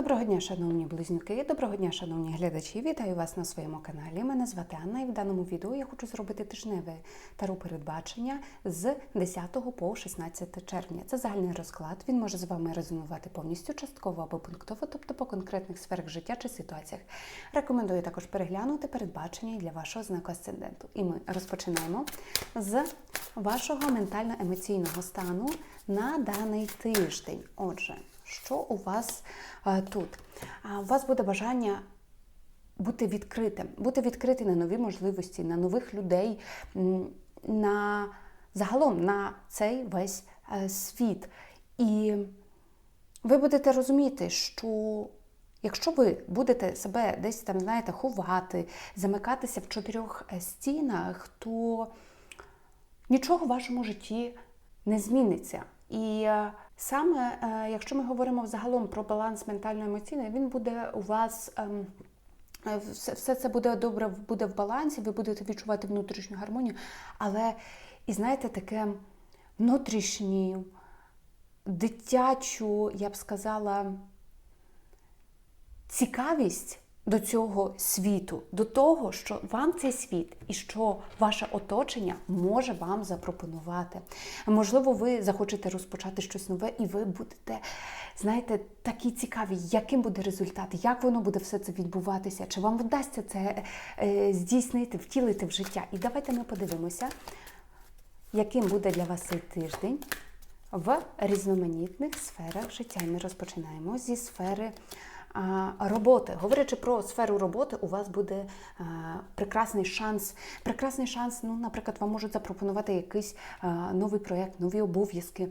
Доброго дня, шановні близнюки, доброго дня, шановні глядачі. Вітаю вас на своєму каналі. Мене звати Анна, і в даному відео я хочу зробити тижневе таро передбачення з 10 по 16 червня. Це загальний розклад. Він може з вами резонувати повністю частково або пунктово, тобто по конкретних сферах життя чи ситуаціях. Рекомендую також переглянути передбачення для вашого знаку асценденту. І ми розпочинаємо з вашого ментально-емоційного стану на даний тиждень. Отже, що у вас е, тут? У вас буде бажання бути відкритим, бути відкритим на нові можливості, на нових людей, на загалом на цей весь е, світ. І ви будете розуміти, що якщо ви будете себе десь там, знаєте, ховати, замикатися в чотирьох е, стінах, то нічого в вашому житті не зміниться. І саме е, якщо ми говоримо взагалом про баланс ментально-емоційний, він буде у вас. ем, е, Все, це буде добре, буде в балансі, ви будете відчувати внутрішню гармонію, але і знаєте, таке внутрішню, дитячу, я б сказала, цікавість до цього світу, до того, що вам цей світ і що ваше оточення може вам запропонувати. Можливо, ви захочете розпочати щось нове, і ви будете, знаєте, такі цікаві, яким буде результат, як воно буде все це відбуватися, чи вам вдасться це е, здійснити, втілити в життя. І давайте ми подивимося, яким буде для вас цей тиждень в різноманітних сферах життя. І ми розпочинаємо зі сфери роботи. Говорячи про сферу роботи, у вас буде прекрасний шанс. Прекрасний шанс, ну, наприклад, вам можуть запропонувати якийсь новий проєкт, нові обов'язки,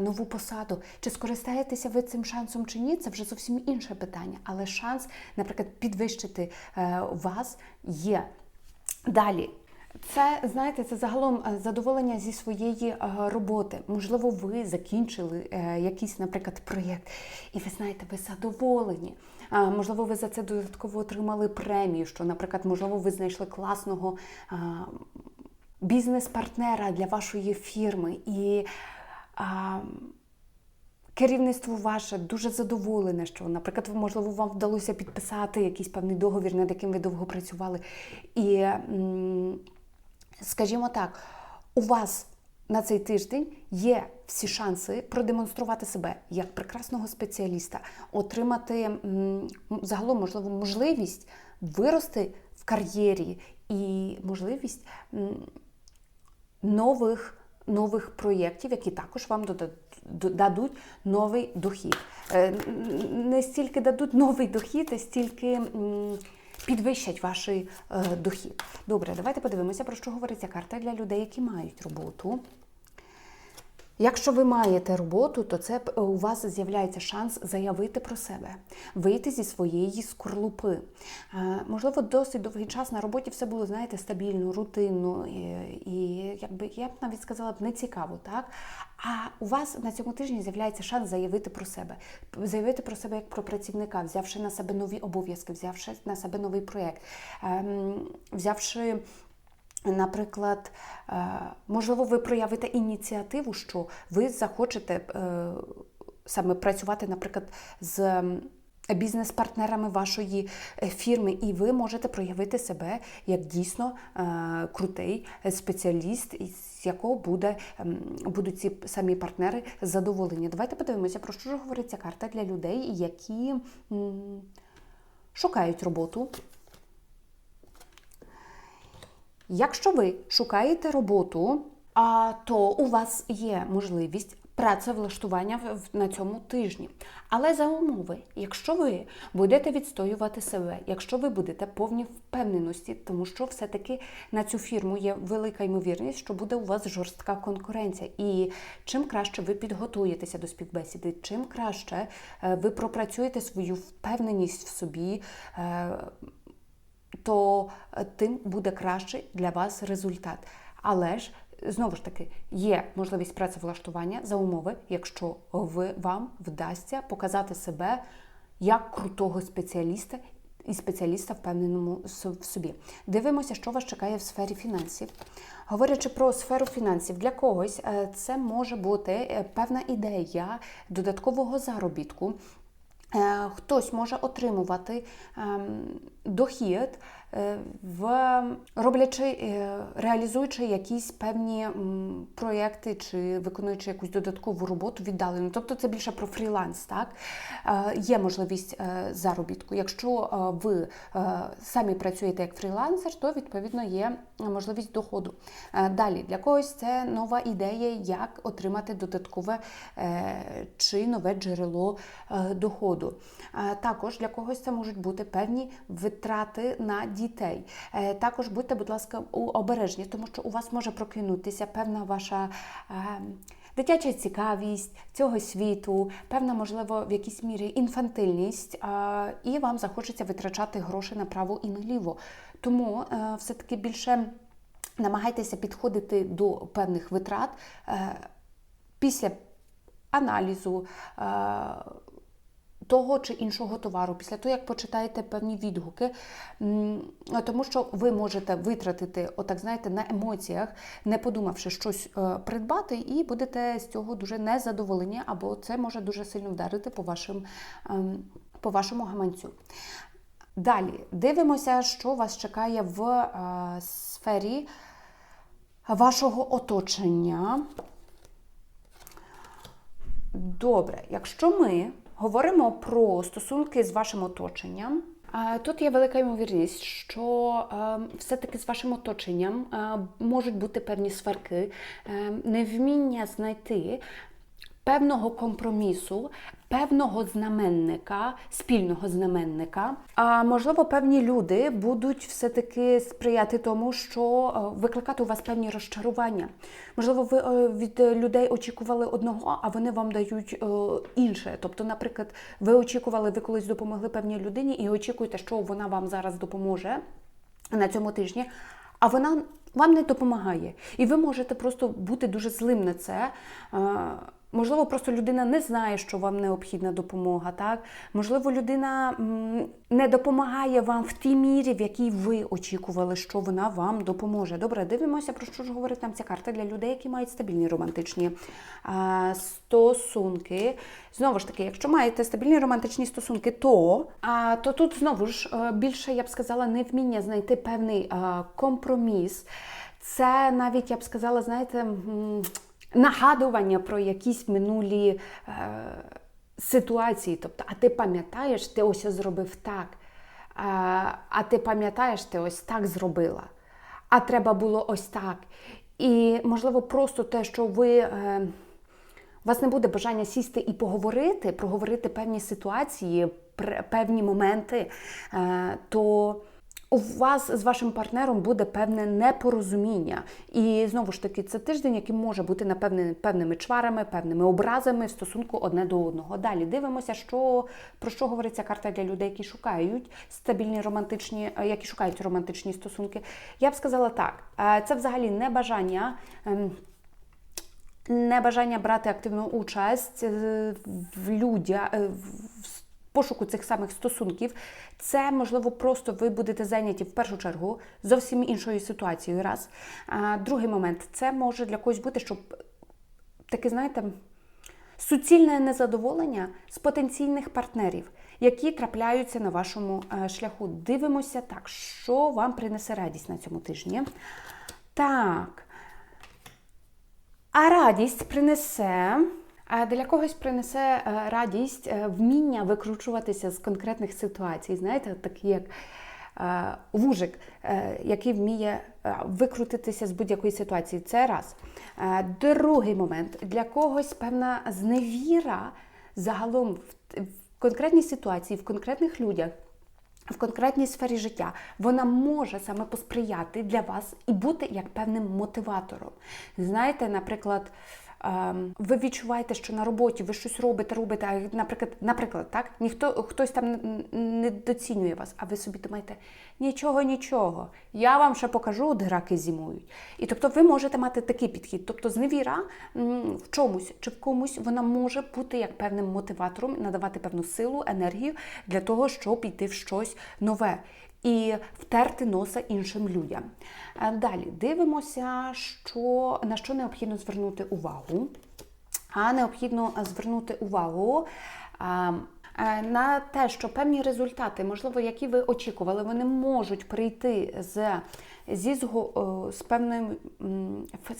нову посаду. Чи скористаєтеся ви цим шансом чи ні? Це вже зовсім інше питання. Але шанс, наприклад, підвищити е, вас є. Далі. Це знаєте, це загалом е, задоволення зі своєї е, роботи. Можливо, ви закінчили е, якийсь, наприклад, проєкт, і ви знаєте, ви задоволені. Можливо, ви за це додатково отримали премію. Що, наприклад, можливо, ви знайшли класного бізнес-партнера для вашої фірми і. Керівництво ваше дуже задоволене, що, наприклад, можливо, вам вдалося підписати якийсь певний договір, над яким ви довго працювали. І, скажімо так, у вас на цей тиждень є всі шанси продемонструвати себе як прекрасного спеціаліста, отримати загалом, можливо, можливість вирости в кар'єрі і можливість нових. Нових проєктів, які також вам дадуть новий дохід. Е, Не стільки дадуть новий дохід, а стільки підвищать ваш е, дохід. Добре, давайте подивимося, про що говорить ця карта для людей, які мають роботу. Якщо ви маєте роботу, то це е, у вас з'являється шанс заявити про себе, вийти зі своєї скорлупи. Е, Можливо, досить довгий час на роботі все було, знаєте, стабільно, рутинно і, і якби я б навіть сказала б не цікаво, так? А у вас на цьому тижні з'являється шанс заявити про себе, заявити про себе як про працівника, взявши на себе нові обов'язки, взявши на себе новий проєкт, ем, взявши. Наприклад, е, можливо, ви проявите ініціативу, що ви захочете е, саме працювати, наприклад, з бізнес-партнерами вашої е, фірми, і ви можете проявити себе як дійсно крутий спеціаліст, з якого буде, будуть ці самі партнери задоволені. Давайте подивимося, про що ж говорить ця карта для людей, які шукають роботу. Якщо ви шукаєте роботу, а, то у вас є можливість працевлаштування на цьому тижні. Але за умови, якщо ви будете відстоювати себе, якщо ви будете повні впевненості, тому що все-таки на цю фірму є велика ймовірність, що буде у вас жорстка конкуренція. І чим краще ви підготуєтеся до співбесіди, чим краще е, ви пропрацюєте свою впевненість в собі. То е, тим буде кращий для вас результат. Але ж знову ж таки є можливість працевлаштування за умови, якщо ви вам вдасться показати себе як крутого спеціаліста. І спеціаліста впевненому в собі. Дивимося, що вас чекає в сфері фінансів. Говорячи про сферу фінансів, для когось е, це може бути е, певна ідея додаткового заробітку, Хтось може отримувати ем, дохід, е, в роблячи, е, реалізуючи якісь певні проєкти чи виконуючи якусь додаткову роботу віддалено. Тобто це більше про фріланс. Так? Е, Є можливість е, заробітку. Якщо е, ви е, самі працюєте як фрілансер, то відповідно є можливість доходу. Е, Далі для когось це нова ідея, як отримати додаткове е, чи нове джерело е, доходу. Е, Також для когось це можуть бути певні витрати на дітей. Е, Також будьте, будь ласка, обережні, тому що у вас може прокинутися певна ваша. е, Дитяча цікавість цього світу, певна, можливо, в якійсь мірі інфантильність, а, і вам захочеться витрачати гроші направо і наліво. Тому е, все-таки більше намагайтеся підходити до певних витрат е, після аналізу. Того чи іншого товару, після того, як почитаєте певні відгуки, тому що ви можете витратити, отак знаєте, на емоціях, не подумавши щось е, придбати, і будете з цього дуже незадоволені, або це може дуже сильно вдарити по, вашим, ем, по вашому гаманцю. Далі дивимося, що вас чекає в е, сфері вашого оточення. Добре, якщо ми говоримо про стосунки з вашим оточенням, тут є велика ймовірність, що е, все-таки з вашим оточенням е, можуть бути певні сварки, е, невміння знайти певного компромісу, певного знаменника, спільного знаменника. А можливо, певні люди будуть все-таки сприяти тому, що е, викликати у вас певні розчарування. Можливо, ви е, від людей очікували одного, а вони вам дають е, інше. Тобто, наприклад, ви очікували, ви колись допомогли певній людині і очікуєте, що вона вам зараз допоможе на цьому тижні, а вона вам не допомагає. І ви можете просто бути дуже злим на це. Можливо, просто людина не знає, що вам необхідна допомога. Так? Можливо, людина не допомагає вам в тій мірі, в якій ви очікували, що вона вам допоможе. Добре, дивимося, про що ж говорить нам ця карта для людей, які мають стабільні романтичні а, стосунки. Знову ж таки, якщо маєте стабільні романтичні стосунки, то, а, то тут знову ж е, більше, я б сказала, невміння знайти певний а, компроміс. Це навіть, я б сказала, знаєте. Нагадування про якісь минулі е, ситуації. Тобто, а ти пам'ятаєш, ти ось зробив так. А ти пам'ятаєш, ти ось так зробила. А треба було ось так. І, можливо, просто те, що ви. Е, у вас не буде бажання сісти і поговорити, проговорити певні ситуації, певні моменти, е, то у вас з вашим партнером буде певне непорозуміння. І знову ж таки, це тиждень, який може бути напевне певними чварами, певними образами в стосунку одне до одного. Далі дивимося, що про що говориться карта для людей, які шукають стабільні романтичні, е, які шукають романтичні стосунки. Я б сказала так: е, це взагалі не бажання. ем, Небажання брати активну участь е, в людях в пошуку цих самих стосунків, це можливо просто ви будете зайняті в першу чергу зовсім іншою ситуацією. Раз а, другий момент це може для когось бути, щоб таке, знаєте, суцільне незадоволення з потенційних партнерів, які трапляються на вашому е, шляху. Дивимося так, що вам принесе радість на цьому тижні. Так. А радість принесе. Для когось принесе е, радість е, вміння викручуватися з конкретних ситуацій. Знаєте, такі як е, вужик, який вміє викрутитися з будь-якої ситуації. Це раз. Другий момент для когось певна зневіра загалом в, конкретній ситуації, в конкретних людях. В конкретній сфері життя вона може саме посприяти для вас і бути як певним мотиватором. Знаєте, наприклад, ви відчуваєте, що на роботі ви щось робите, робите, а наприклад, наприклад, так ніхто хтось там не- не доцінює вас, а ви собі думаєте, нічого, нічого, я вам ще покажу, де раки зимують. І тобто ви можете мати такий підхід. Тобто зневіра в чомусь чи в комусь вона може бути як певним мотиватором, надавати певну силу, енергію для того, щоб йти в щось нове. І втерти носа іншим людям. Е, Далі дивимося, що, на що необхідно звернути увагу. А необхідно звернути увагу е, на те, що певні результати, можливо, які ви очікували, вони можуть прийти з, зі, зго- з, певним,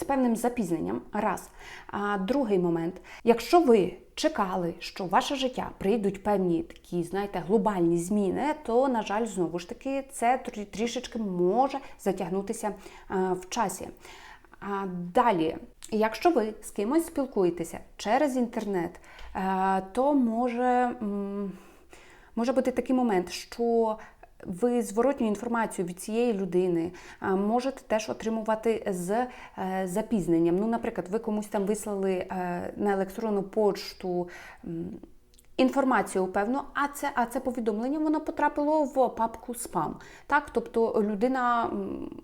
з певним запізненням. Раз. А другий момент, якщо ви чекали, що в ваше життя прийдуть певні такі, знаєте, глобальні зміни, то, на жаль, знову ж таки, це трішечки може затягнутися е, в часі. А далі, якщо ви з кимось спілкуєтеся через інтернет, е, то може, може бути такий момент, що ви зворотню інформацію від цієї людини можете теж отримувати з е, запізненням. Ну, наприклад, ви комусь там вислали е, на електронну почту. Інформацію певно, а це, а це повідомлення воно потрапило в папку спам. Так, тобто людина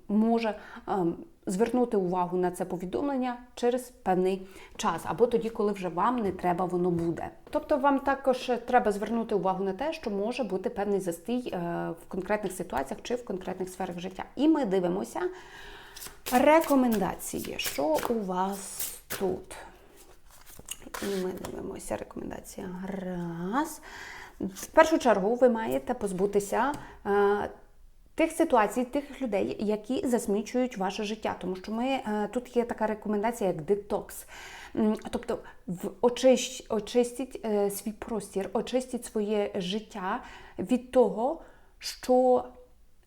може ем, звернути увагу на це повідомлення через певний час, або тоді, коли вже вам не треба воно буде. Тобто, вам також треба звернути увагу на те, що може бути певний застій е, в конкретних ситуаціях чи в конкретних сферах життя. І ми дивимося рекомендації, що у вас тут. І ми дивимося рекомендація. Раз. В першу чергу ви маєте позбутися е, тих ситуацій, тих людей, які засмічують ваше життя. Тому що ми е, тут є така рекомендація, як детокс. Тобто в очищ, очистіть е, свій простір, очистіть своє життя від того, що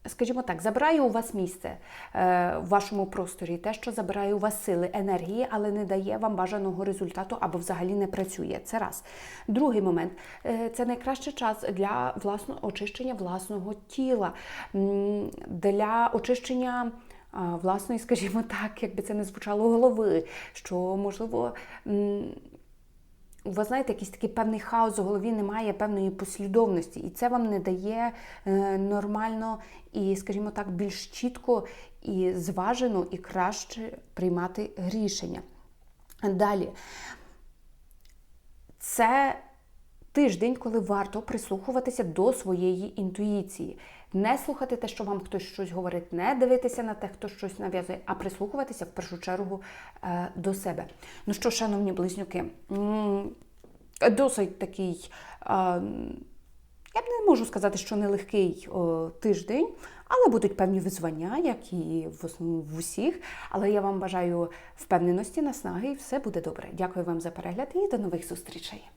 скажімо так, забирає у вас місце е, в вашому просторі, те, що забирає у вас сили, енергії, але не дає вам бажаного результату або взагалі не працює. Це раз. Другий момент е, це найкращий час для власного очищення власного тіла, для очищення. Власної, скажімо так, якби це не звучало голови, що можливо у вас знаєте, якийсь такий певний хаос у голові, немає певної послідовності, і це вам не дає е, нормально і, скажімо так, більш чітко і зважено і краще приймати рішення. Далі, це тиждень, коли варто прислухуватися до своєї інтуїції. Не слухати те, що вам хтось щось говорить, не дивитися на те, хто щось нав'язує, а прислухуватися в першу чергу е, до себе. Ну що, шановні близнюки, досить такий. е, я б не можу сказати, що нелегкий о, тиждень, але будуть певні визвання, як і в основному в усіх. Але я вам бажаю впевненості, наснаги, і все буде добре. Дякую вам за перегляд і до нових зустрічей.